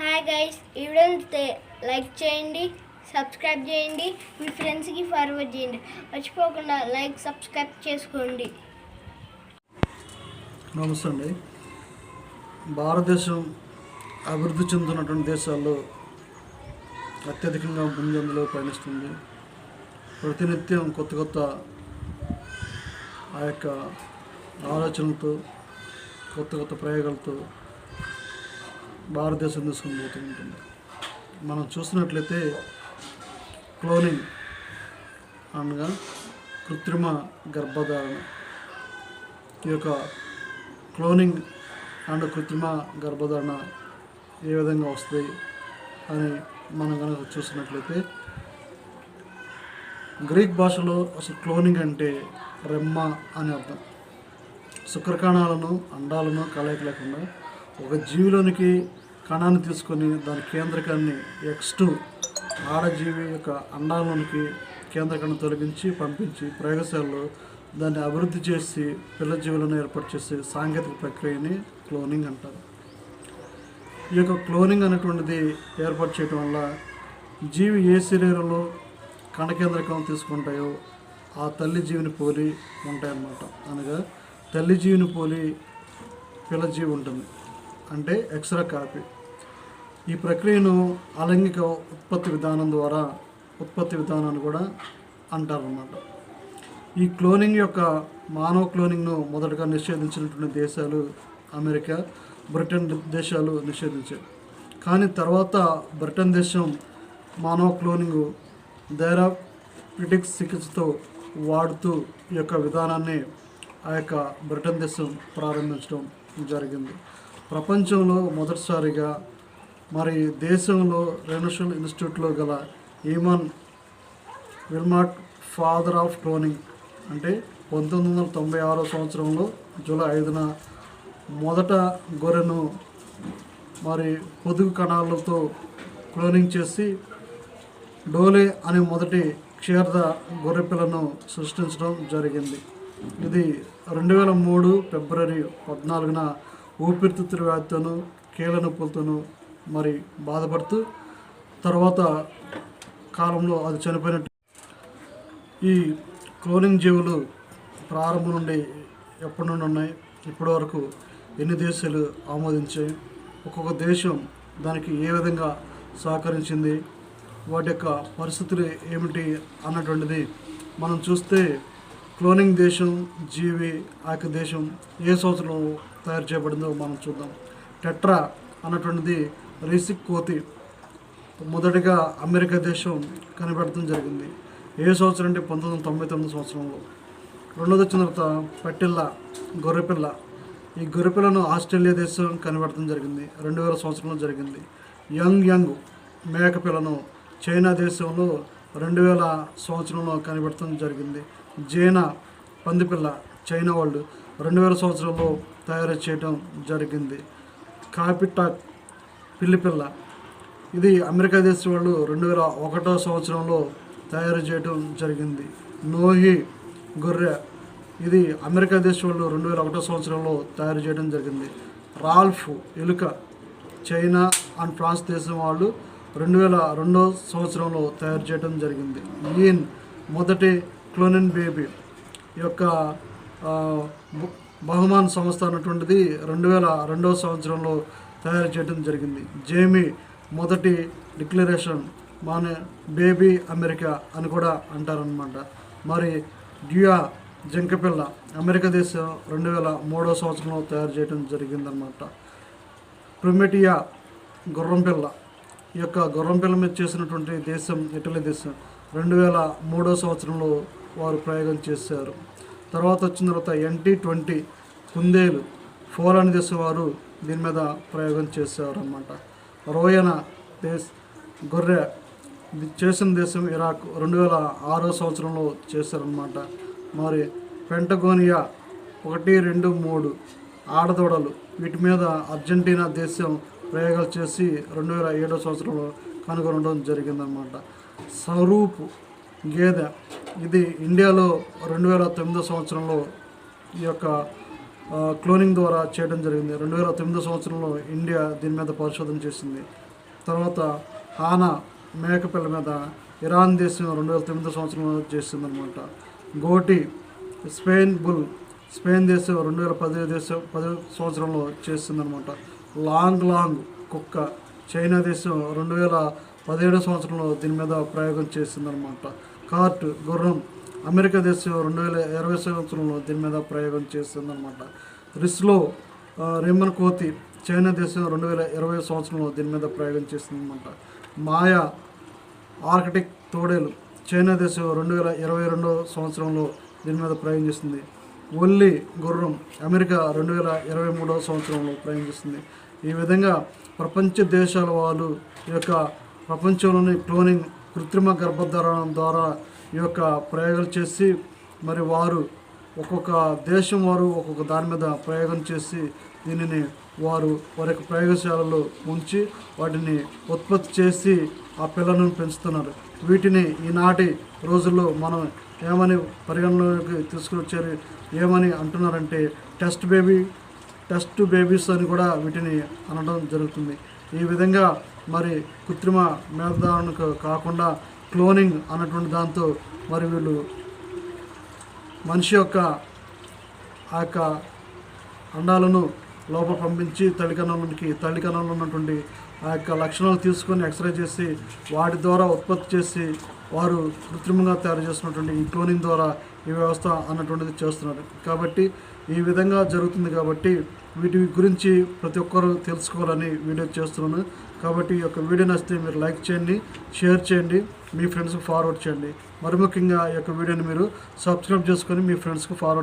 Hi guys ఈ video like చేయండి subscribe చేయండి మీ ఫ్రెండ్స్కి ఫార్వర్డ్ చేయండి. మర్చిపోకుండా లైక్ సబ్స్క్రైబ్ చేసుకోండి. నమస్తే అండి. భారతదేశం అభివృద్ధి చెందుతున్నటువంటి దేశాల్లో అత్యధికంగా ముందందులో పయనిస్తుంది. ప్రతినిత్యం కొత్త కొత్త ఆ యొక్క ఆలోచనలతో కొత్త కొత్త ప్రయోగాలతో భారతదేశం తీసుకుని పోతూ ఉంటుంది. మనం చూసినట్లయితే క్లోనింగ్ అనగా కృత్రిమ గర్భధారణ. ఈ యొక్క క్లోనింగ్ అండ్ కృత్రిమ గర్భధారణ ఏ విధంగా వస్తాయి అని మనం కనుక చూసినట్లయితే గ్రీక్ భాషలో అసలు క్లోనింగ్ అంటే రెమ్మ అని అర్థం. శుక్రకణాలను అండాలను కలయిక లేకుండా ఒక జీవిలోనికి కణాన్ని తీసుకొని దాని కేంద్రకాన్ని ఎక్స్ టూ ఆడజీవి యొక్క అండాలోనికి కేంద్రకాన్ని తొలగించి పంపించి ప్రయోగశాలలో దాన్ని అభివృద్ధి చేసి పిల్ల జీవులను ఏర్పాటు చేసే సాంకేతిక ప్రక్రియని క్లోనింగ్ అంటారు. ఈ యొక్క క్లోనింగ్ అనేటువంటిది ఏర్పాటు చేయడం వల్ల జీవి ఏ శరీరంలో కణకేంద్రకం తీసుకుంటాయో ఆ తల్లి జీవిని పోలి ఉంటాయన్నమాట. అనగా తల్లి జీవిని పోలి పిల్ల జీవి ఉంటుంది. అంటే ఎక్స్రా కాపీ. ఈ ప్రక్రియను అలైంగిక ఉత్పత్తి విధానం ద్వారా ఉత్పత్తి విధానాన్ని కూడా అంటారన్నమాట. ఈ క్లోనింగ్ యొక్క మానవ క్లోనింగ్ను మొదటగా నిషేధించినటువంటి దేశాలు అమెరికా బ్రిటన్ దేశాలు నిషేధించాయి. కానీ తర్వాత బ్రిటన్ దేశం మానవ క్లోనింగ్ థెరాపిటిక్స్ చికిత్సతో వాడుతూ ఈ యొక్క విధానాన్ని ఆ యొక్క బ్రిటన్ దేశం ప్రారంభించడం జరిగింది. ప్రపంచంలో మొదటిసారిగా మరి దేశంలో రెనోషల్ ఇన్స్టిట్యూట్లో గల Ian Wilmut father of cloning అంటే పంతొమ్మిది వందల తొంభై ఆరో సంవత్సరంలో జూలై ఐదున మొదట గొర్రెను మరి పొదుగు కణాలతో క్లోనింగ్ చేసి డోలే అనే మొదటి క్షీరద గొర్రెపిల్లను సృష్టించడం జరిగింది. ఇది రెండు వేల మూడు ఫిబ్రవరి పద్నాలుగున ఊపిరితిత్తుల వ్యాధితోనూ కీళ్ళ నొప్పులతోనూ మరి బాధపడుతూ తర్వాత కాలంలో అది చనిపోయినట్టు. ఈ క్లోనింగ్ జీవులు ప్రారంభం నుండి ఎప్పటి నుండి ఉన్నాయి? ఇప్పటి వరకు ఎన్ని దేశాలు ఆమోదించాయి? ఒక్కొక్క దేశం దానికి ఏ విధంగా సహకరించింది? వాటి యొక్క పరిస్థితులు ఏమిటి అన్నటువంటిది మనం చూస్తే క్లోనింగ్ దేశం జీవి ఆ యొక్క దేశం ఏ సంవత్సరం తయారు చేయబడిందో మనం చూద్దాం. టెట్రా అన్నటువంటిది రీసిక్ కోతి. మొదటిగా అమెరికా దేశం కనిపెడతం జరిగింది. ఏ సంవత్సరం అంటే పంతొమ్మిది వందల తొంభై తొమ్మిది సంవత్సరంలో. రెండోది వచ్చిన తర్వాత పట్టిల్ల గొర్రెపిల్ల. ఈ గొర్రెపిల్లను ఆస్ట్రేలియా దేశం కనిపెడతం జరిగింది. రెండు వేల సంవత్సరంలో జరిగింది. యంగ్ యంగ్ మేకపిల్లను చైనా దేశంలో రెండు వేల సంవత్సరంలో కనిపెడతం జరిగింది. జైనా పందిపిల్ల చైనా వాళ్ళు రెండు వేల సంవత్సరంలో తయారు చేయడం జరిగింది. కాపిటాక్ పిల్లిపిల్ల. ఇది అమెరికా దేశం వాళ్ళు రెండు వేల ఒకటో సంవత్సరంలో తయారు చేయడం జరిగింది. నోహి గొర్రె. ఇది అమెరికా దేశం వాళ్ళు రెండు వేల ఒకటో సంవత్సరంలో తయారు చేయడం జరిగింది. రాల్ఫ్ ఎలుక. చైనా అండ్ ఫ్రాన్స్ దేశం వాళ్ళు రెండు వేల రెండో సంవత్సరంలో తయారు చేయడం జరిగింది. ఈయన్ మొదటి క్లోనిన్ బేబీ యొక్క బహుమాన్ సంస్థ అన్నటువంటిది రెండు వేల రెండవ సంవత్సరంలో తయారు చేయడం జరిగింది. జేమీ మొదటి డిక్లరేషన్ మన బేబీ అమెరికా అని కూడా అంటారనమాట మరి డ్యూయా జంకపిల్ల అమెరికా దేశం రెండు వేల మూడో సంవత్సరంలో తయారు చేయడం జరిగిందనమాట ప్రిమెటియా గుర్రంపిల్ల ఈ యొక్క గుర్రంపిల్ల మీద చేసినటువంటి దేశం ఇటలీ దేశం. రెండు వేల మూడో సంవత్సరంలో వారు ప్రయోగం చేశారు. తర్వాత వచ్చిన తర్వాత ఎన్టీ ట్వంటీ కుందేలు పోలాండ్ దేశం వారు దీని మీద ప్రయోగం చేసేవారనమాట అనమాట రోయన దేశ్ గొర్రె చేసిన దేశం ఇరాక్ రెండు వేల ఆరో సంవత్సరంలో చేశారనమాట మరి పెంటగోనియా ఒకటి రెండు మూడు ఆడదొడలు వీటి మీద అర్జెంటీనా దేశం ప్రయోగాలు చేసి రెండు వేల ఏడో సంవత్సరంలో కనుగొనడం జరిగిందనమాట స్వరూపు గేదె ఇది ఇండియాలో రెండు వేల తొమ్మిదో సంవత్సరంలో ఈ యొక్క క్లోనింగ్ ద్వారా చేయడం జరిగింది. రెండు వేల తొమ్మిదో సంవత్సరంలో ఇండియా దీని మీద పరిశోధన చేసింది. తర్వాత హానా మేకపిల్ల మీద ఇరాన్ దేశం రెండు వేల తొమ్మిదో సంవత్సరంలో చేసిందనమాట గోటి స్పెయిన్ బుల్ స్పెయిన్ దేశం రెండు వేల పదిహేను దేశం పది సంవత్సరంలో చేసిందనమాట లాంగ్ లాంగ్ కుక్క చైనా దేశం రెండు వేల పదిహేడో సంవత్సరంలో దీని మీద ప్రయోగం చేసిందనమాట కార్ట్ గుర్రం అమెరికా దేశం రెండు వేల ఇరవై సంవత్సరంలో దీని మీద ప్రయోగం చేసిందనమాట రిస్లో ఆ, రెమ్మన్ కోతి చైనా దేశం రెండు వేల ఇరవై సంవత్సరంలో దీని మీద ప్రయోగం చేసిందనమాట మాయా ఆర్కిటిక్ తోడేలు చైనా దేశం రెండు వేల ఇరవై రెండో సంవత్సరంలో దీని మీద ప్రయోగం చేసింది. ఒల్లి గుర్రం అమెరికా రెండు వేల ఇరవై మూడో సంవత్సరంలో ప్రయోగం చేసింది. ఈ విధంగా ప్రపంచ దేశాల వాళ్ళు ఈ యొక్క ప్రపంచంలోని క్లోనింగ్ కృత్రిమ గర్భధారణం ద్వారా ఈ యొక్క ప్రయోగాలు చేసి మరి వారు ఒక్కొక్క దేశం వారు ఒక్కొక్క దాని మీద ప్రయోగం చేసి దీనిని వారు వారి యొక్క ప్రయోగశాలలో ఉంచి వాటిని ఉత్పత్తి చేసి ఆ పిల్లలను పెంచుతున్నారు. వీటిని ఈనాటి రోజుల్లో మనం ఏమని పరిగణలోకి తీసుకొచ్చారు ఏమని అంటున్నారంటే టెస్ట్ బేబీ టెస్ట్ బేబీస్ అని కూడా వీటిని అనడం జరుగుతుంది. ఈ విధంగా మరి కృత్రిమ మేధారణకు కాకుండా క్లోనింగ్ అన్నటువంటి దాంతో మరి వీళ్ళు మనిషి యొక్క ఆ యొక్క అండాలను లోపల పంపించి తల్లి కణంలోనికి తల్లి కణంలో ఉన్నటువంటి ఆ యొక్క లక్షణాలు తీసుకొని ఎక్స్రే చేసి వాటి ద్వారా ఉత్పత్తి చేసి వారు కృత్రిమంగా తయారు చేసినటువంటి ఈ క్లోనింగ్ ద్వారా ఈ వ్యవస్థ అన్నటువంటిది చేస్తున్నారు. కాబట్టి ఈ విధంగా జరుగుతుంది కాబట్టి వీటి గురించి ప్రతి ఒక్కరూ తెలుసుకోవాలని వీడియో చేస్తున్నాను. కాబట్టి ఈ యొక్క వీడియో నచ్చితే మీరు లైక్ చేయండి షేర్ చేయండి మీ ఫ్రెండ్స్కి ఫార్వర్డ్ చేయండి. మరి ముఖ్యంగా ఈ యొక్క వీడియోని మీరు సబ్స్క్రైబ్ చేసుకొని మీ ఫ్రెండ్స్కి ఫార్వర్డ్